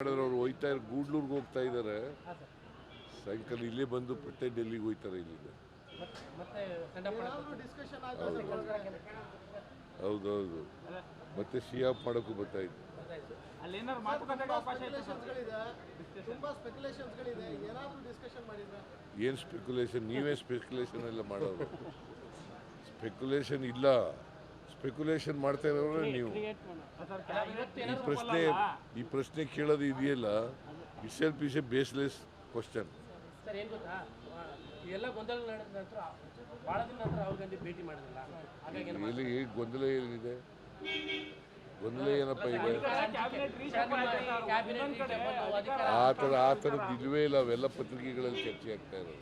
ಮಾಡಿದ್ರೆ ಅವ್ರು ಹೋಯ್ತಾ ಇರೋ ಗೂಡ್ಲೂರ್ಗೆ ಹೋಗ್ತಾ ಇದ್ದಾರೆ. ಸಾಯಂಕಾಲ ಇಲ್ಲೇ ಬಂದು ಪಟ್ಟೆ ಡೆಲ್ಲಿಗೆ ಹೋಯ್ತಾರೆ ಇಲ್ಲಿಂದ. ಡಿಸ್ಕಷನ್ ಹೌದೌದು ಮತ್ತೆ ಸಿ ಆಫ್ ಮಾಡೋಕ್ಕೂ ಬರ್ತಾ ಇತ್ತು ಏನು ಸ್ಪೆಕ್ಯುಲೇಷನ್ ನೀವೇ ಸ್ಪೆಕ್ಯುಲೇಷನ್ ಎಲ್ಲ ಮಾಡೋರು. ಸ್ಪೆಕ್ಯುಲೇಷನ್ ಇಲ್ಲ. ಸ್ಪೆಕ್ಯುಲೇಷನ್ ಮಾಡ್ತಾ ಇರೋರೆ ನೀವು. ಸರ್ ಇವತ್ತು ಈ ಪ್ರಶ್ನೆ ಈ ಪ್ರಶ್ನೆ ಕೇಳೋದು ಇದೆಯಲ್ಲ? Is L P baseless question sir ಏನು ಗೊತ್ತಾ? ಆ, ಎಲ್ಲ ಗೊಂದಲ ನಡೆದ ನಂತರ ಭಾಳ ದಿನ ನಂತರ ರಾಹುಲ್ ಗಾಂಧಿ ಭೇಟಿ ಮಾಡಿದ್ರಲ್ಲ ಹಾಗಾಗಿ ಏನು ಎಲ್ಲಿ ಏನ್ ಗೊಂದಲ ಏನಿದೆ? ಗೊಂದಲ ಏನಪ್ಪ ಇದೆ? ಆ ಥರ ಆ ಥರದ್ದು ಇಲ್ವೇ ಇಲ್ಲ ಅವೆಲ್ಲ ಪತ್ರಿಕೆಗಳಲ್ಲಿ ಚರ್ಚೆ ಆಗ್ತಾ ಇರೋದು.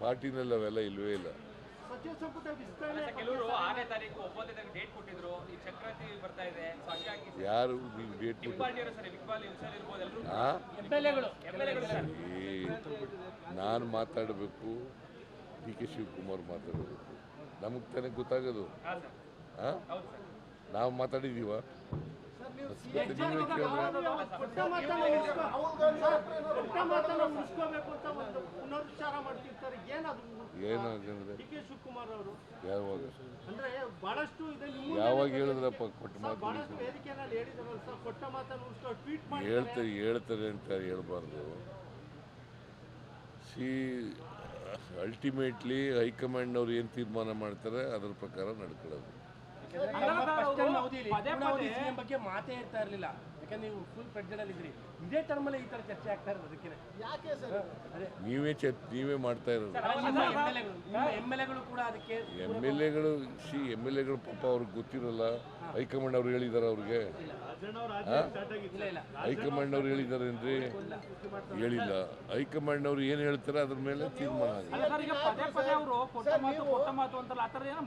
ಪಾರ್ಟಿನಲ್ಲಿ ಅವೆಲ್ಲ ಇಲ್ವೇ ಇಲ್ಲ. ಸಚಿವ ಸಂಪುಟ ವಿಸ್ತರಣೆ ಕೆಲವರು ಆರನೇ ತಾರೀಕು ಒಂಬತ್ತನೇ ತಾರೀಕು ಡೇಟ್ ಕೊಟ್ಟಿದ್ರು ಈ ಚಕ್ರಾಂತಿ ಬರ್ತಾ ಇದೆ. ಸೊ ಹಂಗಾಗಿ ಯಾರು ಡೇಟ್ ಸರ್ ಇಕ್ಬಾಲ್ ಇನ್ಸಲ್ ಇರ್ಬೋದು ಎಲ್ಲರೂ ನಾನು ಮಾತಾಡಬೇಕು ಡಿ ಕೆ ಶಿವಕುಮಾರ್ ಮಾತಾಡಬೇಕು. ನಮಗೆ ತಾನೇ ಗೊತ್ತಾಗೋದು. ಹಾಂ ಹೌದು ಸರ್. ನಾವು ಮಾತಾಡಿದ್ದೀವ ಯಾವಾಗ ಹೇಳಿದ್ರಪ್ಪ ಕೊಟ್ಟ ಮಾತು ಹೇಳ್ತಾರೆ ಹೇಳ್ತಾರೆ ಅಂತ ಹೇಳ್ಬಾರ್ದು ಸಿ ಅಲ್ಟಿಮೇಟ್ಲಿ ಹೈಕಮಾಂಡ್ನವ್ರು ಏನು ತೀರ್ಮಾನ ಮಾಡ್ತಾರೆ ಅದ್ರ ಪ್ರಕಾರ ನಡ್ಕೊಳ್ಳೋದು ಸಿಎಂ ಬಗ್ಗೆ ಮಾತೇ ಇರ್ತಾ ಇರಲಿಲ್ಲ. ಯಾಕಂದ್ರೆ ನೀವು ಫುಲ್ ಪ್ರೆಗ್ನೆಂಟ್ ಇದ್ರಿ ಇದೇ ಟರ್ಮಲ್ಲಿ ಈ ತರ ಚರ್ಚೆ ಆಗ್ತಾ ಇರೋದು ಅದಕ್ಕೆ. ಯಾಕೆ ಸರ್? ಅದೇ. ನೀವೇ ಚ ನೀವೇ ಮಾಡ್ತಾ ಇರೋದು. ಎಂ ಎಲ್ ಎಗಳು ಎಂ ಎಲ್ ಎಗಳು ಕೂಡ ಅದಕ್ಕೆ ಎಂ ಎಲ್ ಎಗಳು ಸಿ ಎಂ ಎಲ್ ಎಗಳು ಪಾಪ ಅವ್ರಿಗೆ ಗೊತ್ತಿರಲ್ಲ. ಹೈಕಮಾಂಡ್ ಅವ್ರು ಹೇಳಿದಾರ ಅವ್ರಿಗೆ. ಹೈಕಮಾಂಡ್ ಅವ್ರು ಹೇಳಿದಾರೇನ್ರಿ ಹೇಳಿಲ್ಲ. ಹೈಕಮಾಂಡ್ ಅವ್ರು ಏನು ಹೇಳ್ತಾರೆ ಅದ್ರ ಮೇಲೆ ತೀರ್ಮಾನ ಆಗುತ್ತೆ ಅಲ್ಲ ಸರ್ ಪದೇ ಪದೇ ಅವರು ಕೊಟ್ಟ ಮಾತು ಏನಾರು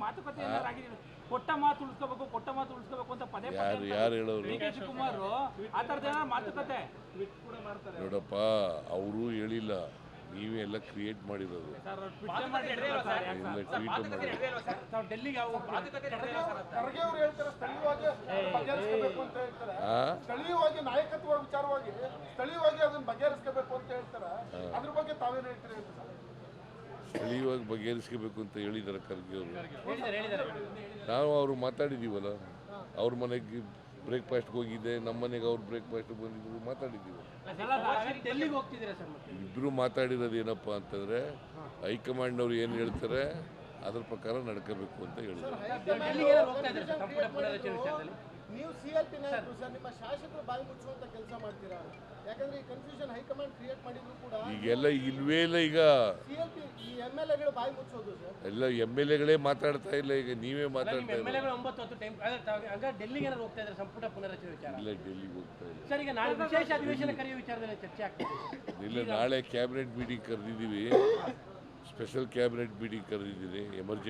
ಉಳಿಸ್ಕೋಬೇಕು ಕೊಟ್ಟ ಮಾತು ಉಳಿಸ್ಕೋಬೇಕು ಯಾರು ಯಾರು ಹೇಳೋರು? ಏನಾರು ಮಾತುಕತೆ. ನೋಡಪ್ಪ ಅವರು ಹೇಳಿಲ್ಲ. ನೀವೇ ಎಲ್ಲ ಕ್ರಿಯೇಟ್ ಮಾಡಿರೋದು. ಸರ್ ಡೆಲ್ಲಿಗೆ ಹೇಳ್ತಾರೆ ಸ್ಥಳೀಯವಾಗಿ ಸ್ಥಳೀಯವಾಗಿ ನಾಯಕತ್ವ ವಿಚಾರವಾಗಿ ಸ್ಥಳೀಯವಾಗಿ ಅದನ್ನ ಬಗೆಹರಿಸ್ಕೋಬೇಕು ಅಂತ ಹೇಳ್ತಾರೆ. ಅದ್ರ ಬಗ್ಗೆ ತಾವೇನು ಹೇಳ್ತೀರಿ ಸರ್? ಸ್ಥಳೀಯವಾಗಿ ಬಗೆಹರಿಸ್ಕೋಬೇಕು ಅಂತ ಹೇಳಿದ್ದಾರೆ ಖರ್ಗೆ ಅವರು. ಹೇಳಿದ್ದಾರೆ ಹೇಳಿದ್ದಾರೆ ನಾವು ಅವರು ಮಾತಾಡಿದ್ದೀವಲ್ಲ ಅವ್ರ ಮನೆಗೆ ಬ್ರೇಕ್ಫಾಸ್ಟ್ಗೆ ಹೋಗಿದ್ದೆ ನಮ್ಮ ಮನೆಗೆ ಅವ್ರು ಬ್ರೇಕ್ಫಾಸ್ಟ್ಗೆ ಬಂದಿದ್ರು ಮಾತಾಡಿದ್ದೀವಿ. ಇಬ್ಬರು ಮಾತಾಡಿರೋದು ಏನಪ್ಪ ಅಂತಂದರೆ ಹೈಕಮಾಂಡ್ನವ್ರು ಏನು ಹೇಳ್ತಾರೆ ಅದ್ರ ಪ್ರಕಾರ ನಡ್ಕೋಬೇಕು ಅಂತ ಹೇಳಿದ್ರು. ನೀವು ಸಿ ಎಲ್ ಪಿ ನಾಯಕರು ಸರ್. ನಿಮ್ಮ ಶಾಸಕರು ಬಾಯಿ ಮುಚ್ಚುವಂತ ಕೆಲಸ ಮಾಡ್ತೀರಾ? ಯಾಕಂದ್ರೆ ಈ ಕನ್ಫ್ಯೂಷನ್ ಹೈಕಮಾಂಡ್ ಕ್ರಿಯೇಟ್ ಮಾಡಿದ್ರು ಕೂಡ ಈಗೆಲ್ಲ ಇಲ್ವೇ ಇಲ್ಲ ಈಗ. ಸಿ ಎಲ್ ಪಿ ಈ ಎಂ ಎಲ್ ಎಗಳು ಬಾಯಿ ಮುಚ್ಚೋದು ಸರ್. ಎಲ್ಲ ಎಂ ಎಲ್ ಎಗಳೇ ಮಾತಾಡ್ತಾ ಇಲ್ಲ ಈಗ ನೀವೇ ಮಾತಾಡ್ತಾ ಎಂ ಎಲ್ ಇಲ್ಲ ಎಗಳು ಒಂಬತ್ತು ಹತ್ತು ಟೈಮ್ ಹಂಗ ಡೆಲ್ಲಿಗೆ ಏನಾದ್ರು ಹೋಗ್ತಾ ಇದ್ದಾರೆ ಸಂಪುಟ ಪುನರಚನೆ ವಿಚಾರ ಇಲ್ಲ ಡೆಲ್ಲಿಗೆ ಹೋಗ್ತಾ ಇಲ್ಲ. ಸರ್ ಈಗ ನಾಳೆ ವಿಶೇಷ ಅಧಿವೇಶನ ಕರೆಯುವ ವಿಚಾರದಲ್ಲಿ ಚರ್ಚೆ ಆಗ್ತಿದೆ ಇಲ್ಲ ನಾಳೆ ಕ್ಯಾಬಿನೆಟ್ ಮೀಟಿಂಗ್ ಕರೆದಿದ್ದೀವಿ. ಸ್ಪೆಷಲ್ ಕ್ಯಾಬಿನೆಟ್ ಮೀಟಿಂಗ್ ಕರೆದಿದ್ದೀನಿ ಎಮರ್ಜೆನ್ಸಿ